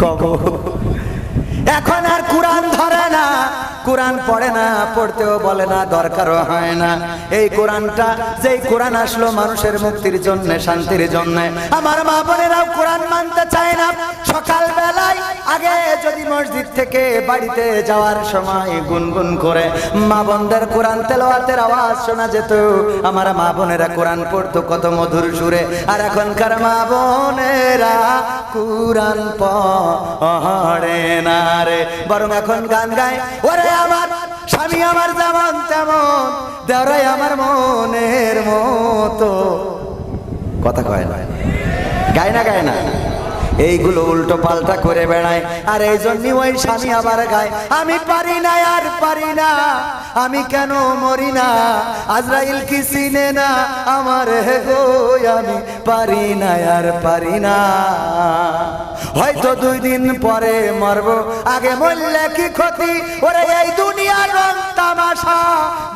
Coco. এখন আর কোরআন ধরে না। কোরআন পড়ে না, পড়তেও বলে না, দরকারও হয় না। এই কোরআনটা, যেই কোরআন আসলো মানুষের মুক্তির জন্য, শান্তির জন্য। আমার মা বোনেরাও কোরআন মানতে চায় না। সকাল বেলায় আগে যদি মসজিদ থেকে বাড়িতে যাওয়ার সময় গুনগুন করে, মা বোনদের কোরআন তেলাওয়াতের আওয়াজ শোনা যেত। আমার মা বোনেরা কোরআন পড়তো কত মধুর সুরে। আর এখনকার মা বোনেরা কোরআন পড়ে না। রে বরং এখন গান গায়, ওরে আমার স্বামী, আমার যেমন তেমন, দেওরাই আমার মনের মতো। কথা কয় না। গায় না গায় না। এইগুলো উল্টো পাল্টা করে বেড়ায়, আর এই জন্য ওই স্বামী আবার গায়, আমি পারি না, আর পারি না, আমি কেন মরি না? আজরাইল কি চিনে না আমার হে গো, আমি পারি না, আর পারি না। হয়তো দুই দিন পরে মরব। আগে মরলে কি ক্ষতি? ওরে এই দুনিয়ার রং তামাশা,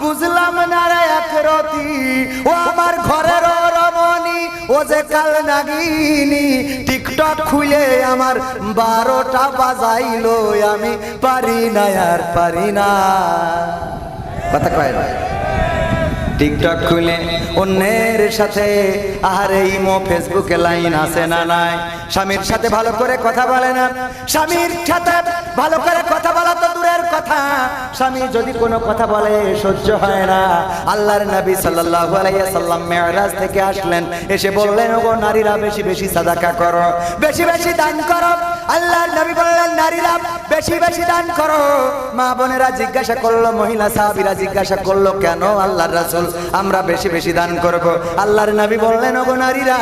বুঝলাম না রে এক রতি। ও আমার ঘরের রমণী, ও যে কাল নাগিনী। টিকটক খুলে আমার বারোটা বাজাইলো, আমি পারি না, আর পারি না। কথা কয় না। টিকটক খুলে অন্যের সাথে, আহারে ইমো ফেসবুকে লাইন আছে না নাই? স্বামীর সাথে ভালো করে কথা বলে না। স্বামীর সাথে ভালো করে কথা বলা তো দূরের কথা। স্বামী যদি কোনো কথা বলে, সহ্য হয় না। আল্লাহর নবী সাল্লাল্লাহু আলাইহি সাল্লাম মেরাজ থেকে আসলেন। এসে বললেন, ওগো, নারীরা বেশি বেশি সাদাকা করো। বেশি বেশি দান করো। আল্লাহর নবী বললেন, নারীরা বেশি বেশি দান করো। মা বোনেরা জিজ্ঞাসা করল, মহিলা সাহাবীরা জিজ্ঞাসা করল, কেন আল্লাহর রাসূল আমরা বেশি বেশি দান করব। আল্লাহর নবী বললেন, ওগো নারীরা,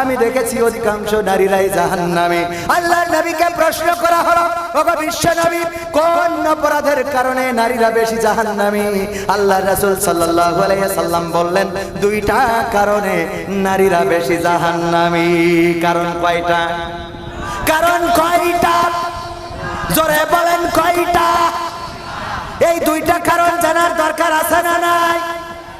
আমি দেখেছি অধিকাংশ নারীরাই জাহান্নামে। আল্লাহর নবীকে প্রশ্ন করা হলো, ওগো বিশ্ব নবী, কোন অপরাধের কারণে নারীরা বেশি জাহান্নামী? আল্লাহর রাসূল সাল্লাল্লাহু আলাইহি সাল্লাম বললেন, দুইটা কারণে নারীরা বেশি জাহান্নামী। কারণ কয়টা? কারণ কয়টা? জোরে বলেন কয়টা? এই দুইটা কারণ জানার দরকার আছে না নাই?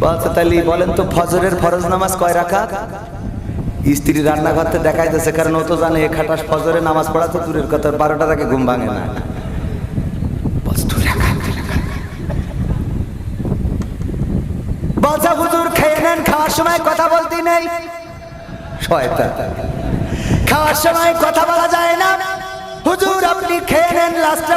তাহলে বলেন তো ফজরের ফরজ নামাজ কয় রাখাত স্ত্রী রান্নাঘরতে দেখাইতেছে কারণ ও তো জানে খাটাস ফজরে নামাজ পড়া তো দূরের কথা বারোটার আগে ঘুম ভাঙে না। বলছে, হুজুর খেয়ে নেন খাওয়ার সময় কথা বলতে নেই। খাওয়ার সময় কথা বলা যায় না। হুজুর আপনি খেয়ে নেন লাস্টে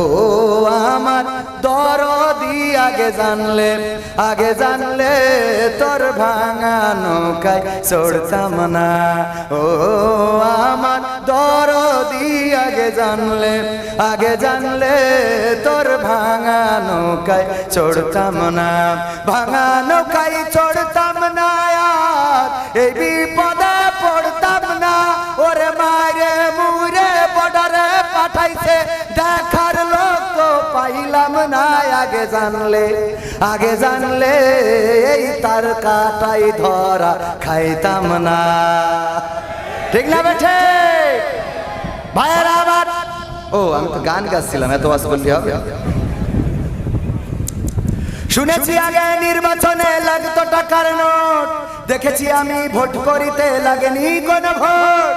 ও আমার দরদি, আগে জানলে আগে জানলে তোর ভাঙা নৌকায় চড়তাম না। ও আমার দরদি, আগে জানলে আগে জানলে তোর ভাঙা নৌকায় চড়তাম না। ভাঙা নৌকায় চড়তাম না এই বিপদে জানলে, আগে জানলে এই তার কাটাই ধরা খাইতাম না। ঠিক না বেঠে? ভাইয়ের আবার ও, আমি তো গান গাচ্ছিলাম, এত বলতে হবে। শুনেছি আগে নির্বাচনে লাগতো টাকার নোট, দেখেছি আমি ভোট করিতে লাগেনি কোন ভোট।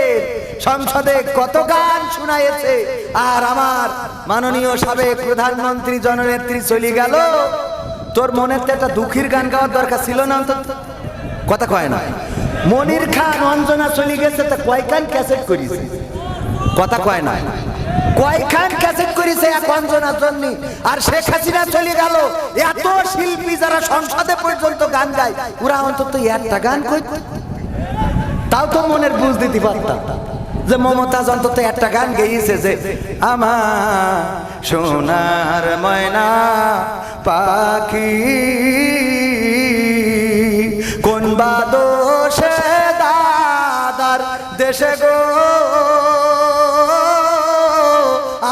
সংসদে কত গান শোনায়েছে আর আমার মাননীয় সাবেক প্রধানমন্ত্রী জননেত্রী চলে গেল। তোর মনে তো একটা দুঃখীর গান গাওয়ার দরকার ছিল না অন্তত? কথা কয় না। মনির খান, অঞ্জনা চলে গেছে, তা কয়খান ক্যাসেট করিছে? কথা কয় না। কয়খান ক্যাসেট করেছে এক অঞ্জনার জন্য? আর শেখ হাসিনা চলে গেল। এত শিল্পী যারা সংসদে পর্যন্ত গান গায়, ওরা অন্তত একটা গান করত তাও তো মনের বুঝ দিতে পারতাম। যে মমতাজ অন্তত একটা গান গেয়েছে যে আমার সোনার ময়না পাখি, কোন বাদোষে দাদার দেশে গো?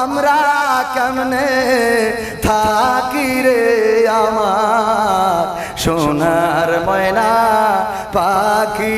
আমরা কেমনে থাকি রে আমার সোনার ময়না পাখি?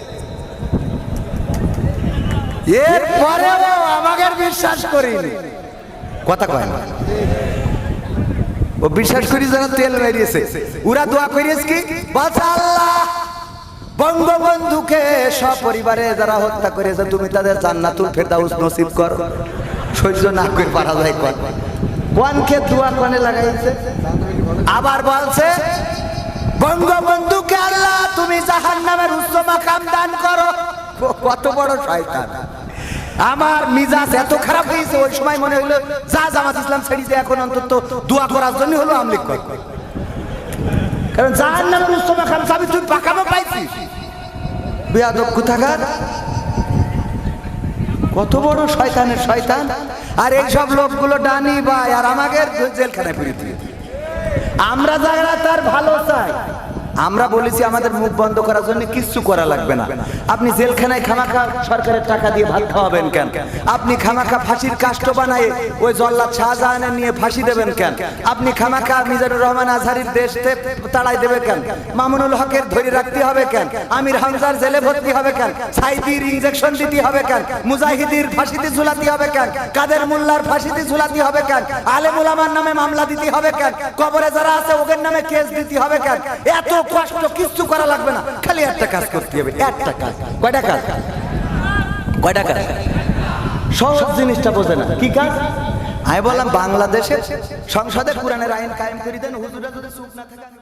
পেলে এরপরেও আমাকে বিশ্বাস করিনি। কথা কয় না। ও বিশ্বাস করি যারা তেল বেরিয়েছে। ওরা দোয়া করিয়েছে কি? আল্লাহ, বঙ্গবন্ধুকে সপরিবারে যারা হত্যা করেছে, তুমি তাদের জান্নাতুল ফেরদাউস নসিব কর। সহ্য না করে পারা যায় কর। কোনকে দোয়া কোনে লাগাইছে? আবার বলছে, বঙ্গবন্ধুকে আল্লাহ, তুমি জাহান্নামের উচ্চ মাকাম দান করো। কত বড় শয়তান। আমার মিজাজ এত খারাপ হয়েছে, ওই সময় মনে হলো যা জামাত ইসলাম ছেড়েছে এখন অন্তত দোয়া করার জন্য হলো আমলিক কর। কারণ যার নামে রুস্তমা খান সাবি তুই পাকামো পাইছি বেয়াদব কোথাকার? কত বড় শয়তানের শয়তান। আর এই সব লোকগুলো ডানি ভাই, আর আমাদের জেলখানায় পুরি দিয়ে আমরা যারা তার ভালো চাই আমরা বলেছি আমাদের মুখ বন্ধ করার জন্য কিচ্ছু করা লাগবে না। আপনি জেলখানায় খামাখা সরকারের টাকা দিয়ে ভাত খাওয়াবেন কেন? আপনি খামাখা ফাঁসির কাষ্ট বানায় ওই জল্লাদ শাহজাহানের নিয়ে ফাঁসি দেবেন কেন? আপনি খামাখা মিজানুর রহমান আজহারির দেশ তাড়াই দেবে কেন? মামুনুল হকের ধরে রাখতে হবে কেন? আমির হামজার জেলে ভর্তি হবে কেন? সাইদির ইনজেকশন দিতে হবে কেন? মুজাহিদির ফাঁসিতে ঝুলাতে হবে কেন? কাদের মোল্লার ফাঁসিতে ঝুলাতে হবে কেন? আলেমুল আমার নামে মামলা দিতে হবে কেন? কবরে যারা আছে ওদের নামে কেস দিতে হবে কেন? এত কষ্ট কিছু করা লাগবে না। খালি একটা কাজ করতে হবে, একটা কাজ। কয়টা কাজ? কয়টা কাজ? জিনিসটা বোঝে না। কি কাজ? আমি বললাম বাংলাদেশের সংসদে কোরআনের আইন কায়েম করে দেন, হুজুরা যদি চুপ না থাকে